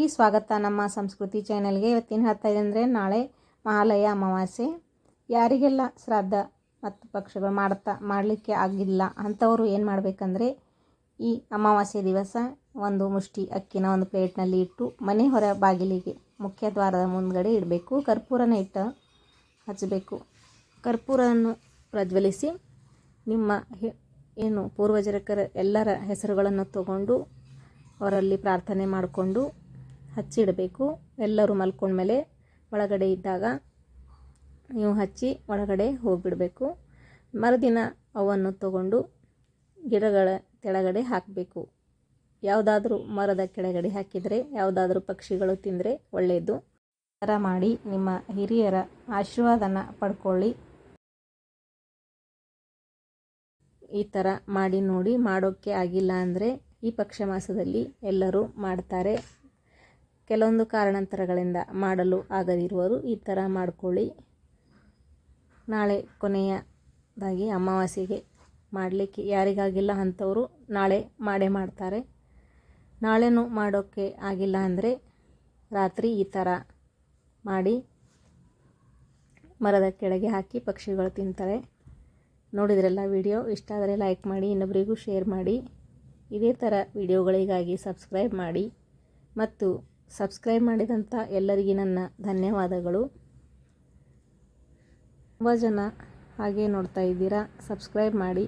ಈ ಸ್ವಾಗತ ನಮ್ಮ ಸಂಸ್ಕೃತಿ ಚಾನೆಲ್ಗೆ ಇವತ್ತಿನ ಹೇಳ್ತಾ ಇದೆ ಅಂದರೆ ನಾಳೆ ಮಹಾಲಯ ಅಮಾವಾಸ್ಯೆ. ಯಾರಿಗೆಲ್ಲ ಶ್ರಾದ್ದ ಮತ್ತು ಪಕ್ಷಗಳು ಮಾಡ್ತಾ, ಮಾಡಲಿಕ್ಕೆ ಆಗಿಲ್ಲ ಅಂಥವರು ಏನು ಮಾಡಬೇಕಂದ್ರೆ ಈ ಅಮಾವಾಸ್ಯೆ ದಿವಸ ಒಂದು ಮುಷ್ಟಿ ಅಕ್ಕಿನ ಒಂದು ಪ್ಲೇಟ್ನಲ್ಲಿ ಇಟ್ಟು ಮನೆ ಹೊರ ಬಾಗಿಲಿಗೆ ಮುಖ್ಯ ದ್ವಾರದ ಮುಂದ್ಗಡೆ ಇಡಬೇಕು. ಕರ್ಪೂರನ ಇಟ್ಟು ಹಚ್ಚಬೇಕು ಕರ್ಪೂರವನ್ನು ಪ್ರಜ್ವಲಿಸಿ ನಿಮ್ಮ ಏನು ಪೂರ್ವಜರಕರ ಎಲ್ಲರ ಹೆಸರುಗಳನ್ನು ತಗೊಂಡು ಅವರಲ್ಲಿ ಪ್ರಾರ್ಥನೆ ಮಾಡಿಕೊಂಡು ಹಚ್ಚಿಡಬೇಕು. ಎಲ್ಲರೂ ಮಲ್ಕೊಂಡ್ಮೇಲೆ ಒಳಗಡೆ ಇದ್ದಾಗ ನೀವು ಹಚ್ಚಿ ಒಳಗಡೆ ಹೋಗಿಬಿಡಬೇಕು. ಮರುದಿನ ಅವನ್ನು ತಗೊಂಡು ಗಿಡಗಳ ಕೆಳಗಡೆ ಹಾಕಬೇಕು. ಯಾವುದಾದ್ರೂ ಮರದ ಕೆಳಗಡೆ ಹಾಕಿದರೆ, ಯಾವುದಾದ್ರೂ ಪಕ್ಷಿಗಳು ತಿಂದರೆ ಒಳ್ಳೆಯದು ಥರ ಮಾಡಿ ನಿಮ್ಮ ಹಿರಿಯರ ಆಶೀರ್ವಾದನ ಪಡ್ಕೊಳ್ಳಿ. ಈ ಥರ ಮಾಡಿ ನೋಡಿ ಮಾಡೋಕ್ಕೆ ಆಗಿಲ್ಲ ಅಂದರೆ ಈ ಪಕ್ಷ ಮಾಸದಲ್ಲಿ ಎಲ್ಲರೂ ಮಾಡ್ತಾರೆ. ಕೆಲವೊಂದು ಕಾರಣಾಂತರಗಳಿಂದ ಮಾಡಲು ಆಗದಿರುವರು, ಈ ಥರ ಮಾಡಿಕೊಳ್ಳಿ. ನಾಳೆ ಕೊನೆಯದಾಗಿ ಅಮಾವಾಸ್ಯೆಗೆ ಮಾಡಲಿಕ್ಕೆ ಯಾರಿಗಾಗಿಲ್ಲ ಅಂಥವರು ನಾಳೆ ಮಾಡೇ ಮಾಡ್ತಾರೆ. ನಾಳೆನೂ ಮಾಡೋಕ್ಕೆ ಆಗಿಲ್ಲ ಅಂದರೆ ರಾತ್ರಿ ಈ ಥರ ಮಾಡಿ ಮರದ ಕೆಳಗೆ ಹಾಕಿ ಪಕ್ಷಿಗಳು ತಿಂತಾರೆ. ನೋಡಿದ್ರಲ್ಲ ವಿಡಿಯೋ? ಇಷ್ಟ ಆದರೆ ಲೈಕ್ ಮಾಡಿ ಇನ್ನೊಬ್ಬರಿಗೂ ಶೇರ್ ಮಾಡಿ. ಇದೇ ಥರ ವಿಡಿಯೋಗಳಿಗಾಗಿ ಸಬ್ಸ್ಕ್ರೈಬ್ ಮಾಡಿ. ಮತ್ತು ಸಬ್ಸ್ಕ್ರೈಬ್ ಮಾಡಿದಂಥ ಎಲ್ಲರಿಗೆ ನನ್ನ ಧನ್ಯವಾದಗಳು. ತುಂಬ ಜನ ಹಾಗೆ ನೋಡ್ತಾ ಇದ್ದೀರಾ, ಸಬ್ಸ್ಕ್ರೈಬ್ ಮಾಡಿ.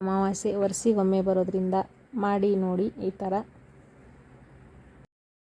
ಅಮಾವಾಸ್ಯೆ, ವರ್ಷಿಗೊಮ್ಮೆ ಬರೋದರಿಂದ ಮಾಡಿ ನೋಡಿ ಈ ಥರ.